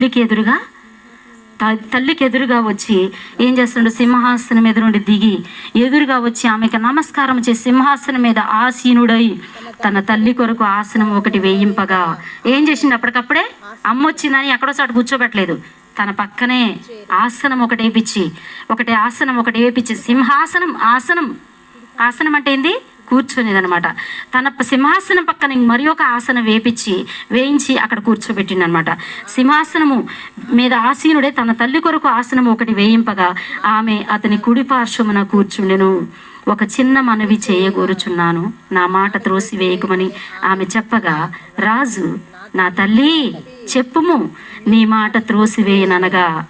తల్లికి ఎదురుగా త- తల్లికి ఎదురుగా వచ్చి ఏం చేస్తుండే? సింహాసనం ఎదురుండి దిగి ఎదురుగా వచ్చి ఆమెకు నమస్కారం చేసి సింహాసనం మీద ఆసీనుడై తన తల్లి కొరకు ఆసనం ఒకటి వేయింపగా ఏం చేసిండు అప్పటికప్పుడే? అమ్మ వచ్చిందని ఎక్కడో చాటు కూర్చోబెట్టలేదు. తన పక్కనే ఆసనం ఒకటి వేపించి ఒకటి ఆసనం ఒకటి వేపించి సింహాసనం ఆసనం ఆసనం అంటే ఏంది? కూర్చునేదనమాట తన సింహాసనం పక్కన మరి ఒక ఆసనం వేపించి వేయించి అక్కడ కూర్చోబెట్టింది అనమాట సింహాసనము మీద ఆసీనుడే తన తల్లి కొరకు ఆసనం ఒకటి వేయింపగా ఆమె అతని కుడి పార్శ్వమున కూర్చుండెను. ఒక చిన్న మనవి చేయగోరుచున్నాను. నా మాట త్రోసి వేయకుమని ఆమె చెప్పగా రాజు నా తల్లి చెప్పుము. నీ మాట త్రోసివేయననగా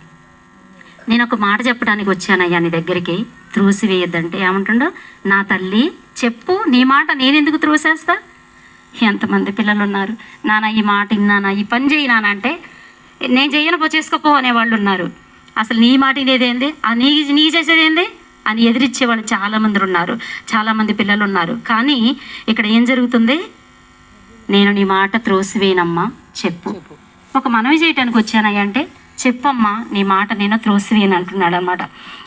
నేను ఒక మాట చెప్పడానికి వచ్చానయ్యా నీ దగ్గరికి. త్రోసివేయద్దంటే ఏమంటుండో? నా తల్లి చెప్పు నీ మాట నేను ఎందుకు త్రోసేస్తా? ఎంతమంది పిల్లలు ఉన్నారు నాన్న ఈ మాట విన్నానా ఈ పని చేయి నాన్న అంటే నేను చేయను పో చేసుకోపో అనే వాళ్ళు ఉన్నారు అసలు నీ మాట ఇదేదేంది? ఆ నీ నీ చేసేదేంది? అని ఎదిరించే వాళ్ళు చాలామంది ఉన్నారు చాలామంది పిల్లలు ఉన్నారు కానీ ఇక్కడ ఏం జరుగుతుంది? నేను నీ మాట త్రోసివేనమ్మా చెప్పు. ఒక మనవి చేయటానికి వచ్చానయ్య అంటే చెప్పమ్మా నీ మాట నేను త్రోసివేయను అంటున్నాడు అనమాట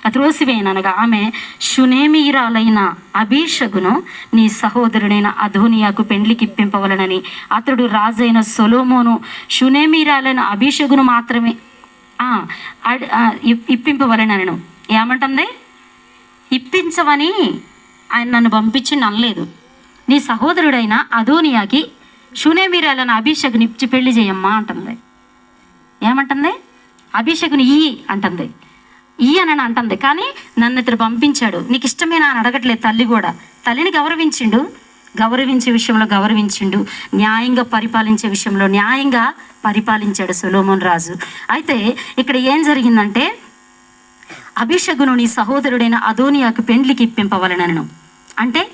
ఆ త్రోసివేయను అనగా ఆమె శునేమీరాలైన అభిషగును నీ సహోదరుడైన అధోనియాకు పెండ్లికి ఇప్పింపవలనని. అతడు రాజైన సొలోమోను శునేమీరాలైన అభిషగును మాత్రమే ఇప్పింపవలనను. ఏమంటుంది? ఇప్పించవని ఆయన నన్ను పంపించి నల్లలేదు నీ సహోదరుడైన అదోనియాకి షునేమీరాలైన అభిషకుని ఇచ్చి పెళ్ళి చేయమ్మా అంటుంది. ఏమంటుంది? అభిషేకుని ఈ అంటుంది. ఈ అని అంటుంది. కానీ నన్ను ఇతడు పంపించాడు. నీకు ఇష్టమేనా అని అడగట్లేదు తల్లి కూడా. తల్లిని గౌరవించిండు. గౌరవించే విషయంలో గౌరవించిండు. న్యాయంగా పరిపాలించే విషయంలో న్యాయంగా పరిపాలించాడు సొలోమోన్ రాజు. అయితే ఇక్కడ ఏం జరిగిందంటే అభిషగును నీ సహోదరుడైన అదోనియాకు పెండ్లికి ఇప్పింపవలనను. అంటే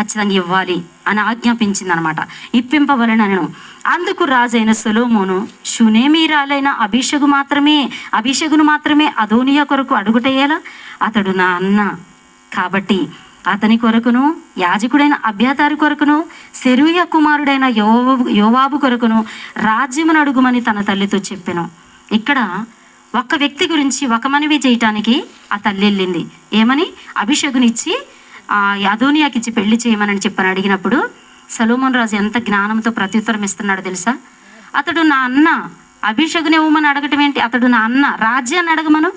ఖచ్చితంగా ఇవ్వాలి అని ఆజ్ఞాపించింది అనమాట ఇప్పింపవలనను అందుకు రాజైన సొలోమోను షునేమీరాలైన అభిషేకు మాత్రమే అభిషేకును మాత్రమే అదోనియా కొరకు అడుగుటయ్యేలా అతడు నా అన్న. కాబట్టి అతని కొరకును యాజకుడైన అభ్యాతారి కొరకును శరూయ కుమారుడైన యోవాబు యోవాబు కొరకును రాజ్యమును అడుగుమని తన తల్లితో చెప్పాను. ఇక్కడ ఒక్క వ్యక్తి గురించి ఒక మనవి చేయటానికి ఆ తల్లి వెళ్ళింది. ఏమని? అభిషేకునిచ్చి ఆ అదోనియాకి ఇచ్చి పెళ్ళి చేయమని చెప్పని అడిగినప్పుడు సలోమోన్ రాజు ఎంత జ్ఞానంతో ప్రత్యుత్తరం ఇస్తున్నాడో తెలుసా? అతడు నా అన్న అభిషేకుని ఇవ్వమని అడగటం ఏంటి? అతడు నా అన్న రాజ్యాన్ని అడగమను?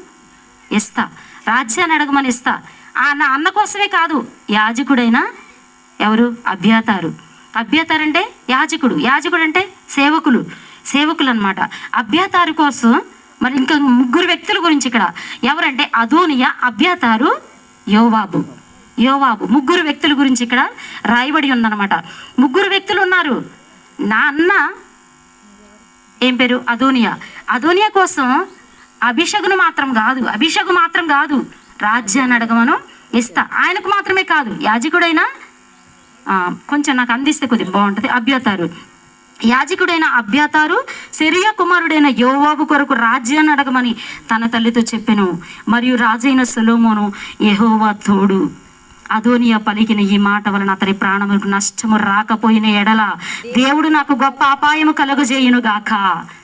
ఇస్తా. రాజ్యాన్ని అడగమని ఇస్తా. ఆ నా అన్న కోసమే కాదు యాజకుడైన ఎవరు? అభ్యాతారు అభ్యాతారు అంటే యాజకుడు. యాజకుడు అంటే సేవకులు. సేవకులు అనమాట అభ్యాతారు కోసం మరి ఇంకా ముగ్గురు వ్యక్తుల గురించి ఇక్కడ. ఎవరంటే అదోనియా అభ్యాతారు యోవాబు. యోవాబు ముగ్గురు వ్యక్తుల గురించి ఇక్కడ రాయబడి ఉందన్నమాట. ముగ్గురు వ్యక్తులు ఉన్నారు. నా అన్న ఏం పేరు? అదోనియా. అదోనియా కోసం అభిషేకును మాత్రం కాదు అభిషేకు మాత్రం కాదు రాజ్యాన్ని అడగమను ఇస్తా. ఆయనకు మాత్రమే కాదు యాజకుడైనా కొంచెం నాకు అందిస్తే కొద్దిగా బాగుంటుంది అభ్యతారు యాజకుడైన అభ్యతారు శరీర కుమారుడైన యోవాబు కొరకు రాజ్యాన్ని అడగమని తన తల్లితో చెప్పెను. మరియు రాజైన సులోమోను యహోవా తోడు. అదోనియా పలికిన ఈ మాట వలన అతని ప్రాణములకు నష్టము రాకపోయిన ఎడల దేవుడు నాకు గొప్ప అపాయము కలుగజేయును గాక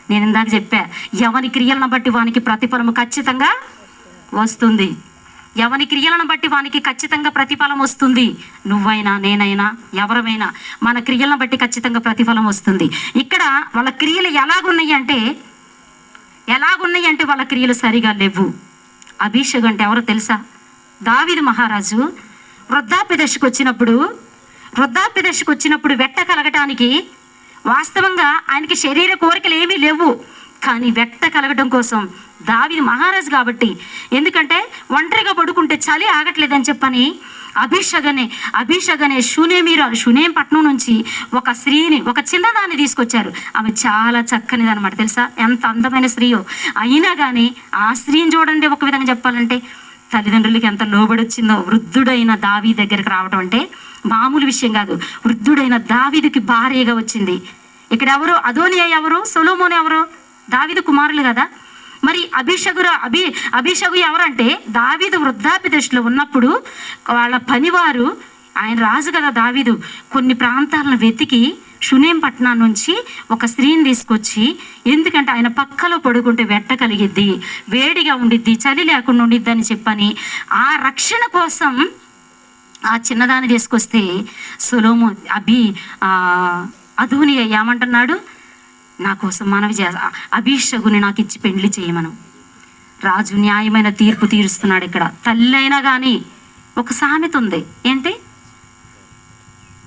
నేను ఇందాక చెప్పా ఎవని క్రియలను బట్టి వానికి ప్రతిఫలము ఖచ్చితంగా వస్తుంది. ఎవని క్రియలను బట్టి వానికి ఖచ్చితంగా ప్రతిఫలం వస్తుంది. నువ్వైనా నేనైనా ఎవరమైనా మన క్రియలను బట్టి ఖచ్చితంగా ప్రతిఫలం వస్తుంది. ఇక్కడ వాళ్ళ క్రియలు ఎలాగున్నాయి అంటే ఎలాగున్నాయి అంటే వాళ్ళ క్రియలు సరిగా లేవు. అభిషేక్ అంటే ఎవరో తెలుసా? దావిది మహారాజు వృద్ధాప్య దశకు వచ్చినప్పుడు వృద్ధాప్య దశకు వచ్చినప్పుడు వెట్ట కలగటానికి వాస్తవంగా ఆయనకి శరీర కోరికలు ఏమీ లేవు. కానీ వెట్ట కలగడం కోసం దావిది మహారాజు కాబట్టి ఎందుకంటే ఒంటరిగా పడుకుంటే చలి ఆగట్లేదని చెప్పని అభిషేక్ అనే అభిషేక్ అనే షునేమీరాలు షునేం పట్నం నుంచి ఒక స్త్రీని ఒక చిన్నదాన్ని తీసుకొచ్చారు. ఆమె చాలా చక్కనిది అనమాట తెలుసా? ఎంత అందమైన స్త్రీయో. అయినా కానీ ఆ స్త్రీని చూడండి ఒక విధంగా చెప్పాలంటే. తల్లిదండ్రులకి ఎంత లోబడి వచ్చిందో వృద్ధుడైన దావీ దగ్గరికి రావడం అంటే మామూలు విషయం కాదు. వృద్ధుడైన దావీదుకి భార్యగా వచ్చింది. ఇక్కడ ఎవరు? అదోనియా ఎవరు? సొలోమోన్ ఎవరు? దావీదు కుమారులు కదా. మరి అభిషగురు అభి అభిషగు ఎవరంటే దావీదు వృద్ధాప్య దశలో ఉన్నప్పుడు వాళ్ళ పనివారు ఆయన రాజు కదా దావీదు. కొన్ని ప్రాంతాలను వెతికి షునేం నుంచి ఒక స్త్రీని తీసుకొచ్చి ఎందుకంటే ఆయన పక్కలో పడుకుంటే వెట్ట కలిగిద్ది వేడిగా ఉండిద్ది చలి లేకుండా ఉండిద్ది అని చెప్పని ఆ రక్షణ కోసం ఆ చిన్నదాన్ని తీసుకొస్తే సులోము అభి అధుని ఏమంటున్నాడు నా కోసం మనవి చే అభిషగుని నాకు ఇచ్చి పెండ్లి చేయమను. రాజు న్యాయమైన తీర్పు తీరుస్తున్నాడు ఇక్కడ. తల్లి అయినా కానీ ఒక సామెత ఉంది. ఏంటి?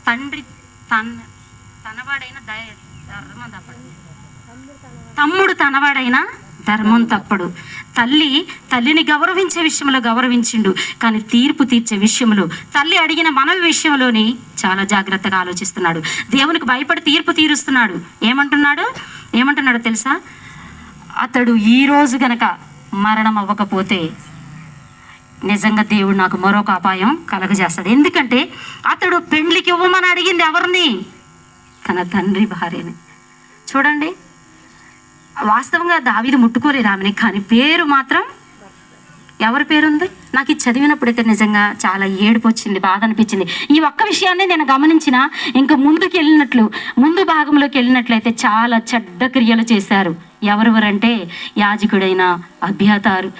తండ్రి తన తనవాడైన ధర్మం తప్పడు. తమ్ముడు తనవాడైన ధర్మం తప్పడు. తల్లి తల్లిని గౌరవించే విషయంలో గౌరవించిండు కానీ తీర్పు తీర్చే విషయంలో తల్లి అడిగిన మనవి విషయంలోని చాలా జాగ్రత్తగా ఆలోచిస్తున్నాడు. దేవునికి భయపడి తీర్పు తీరుస్తున్నాడు. ఏమంటున్నాడు? ఏమంటున్నాడు తెలుసా? అతడు ఈరోజు గనక మరణం అవ్వకపోతే నిజంగా దేవుడు నాకు మరొక అపాయం కలగజేస్తాడు. ఎందుకంటే అతడు పెండ్లికి ఇవ్వమని అడిగింది ఎవరిని? తన తండ్రి భార్యని. చూడండి వాస్తవంగా దావిది ముట్టుకోలేదు ఆమెని కానీ పేరు మాత్రం ఎవరి పేరుంది? నాకు ఇది చదివినప్పుడైతే నిజంగా చాలా ఏడుపు వచ్చింది బాధ అనిపించింది ఈ ఒక్క విషయాన్ని నేను గమనించిన ఇంకా ముందుకు వెళ్ళినట్లు ముందు భాగంలోకి వెళ్ళినట్లయితే చాలా చెడ్డ క్రియలు చేశారు. ఎవరెవరంటే యాజకుడైన అభ్యాతారు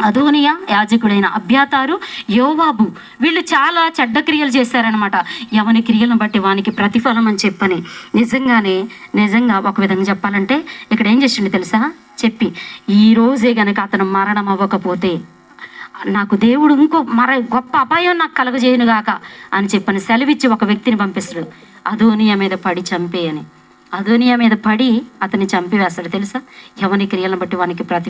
అదోనియా యాజకుడైన అభ్యాతారు యోవాబు. వీళ్ళు చాలా చెడ్డ క్రియలు చేశారనమాట ఎవని క్రియలను బట్టి వానికి ప్రతిఫలం అని చెప్పని. నిజంగానే నిజంగా ఒక విధంగా చెప్పాలంటే ఇక్కడ ఏం చేసిండు తెలుసా? చెప్పి ఈ రోజే గనక అతను మరణం అవ్వకపోతే నాకు దేవుడు ఇంకో మర గొప్ప అపాయం నాకు కలగజేయను గాక అని చెప్పని సెలవిచ్చి ఒక వ్యక్తిని పంపిస్తాడు. అదోనియా మీద పడి చంపే అని అదోనియా మీద పడి అతన్ని చంపివేస్తాడు తెలుసా? ఎవని క్రియలను బట్టి వానికి ప్రతి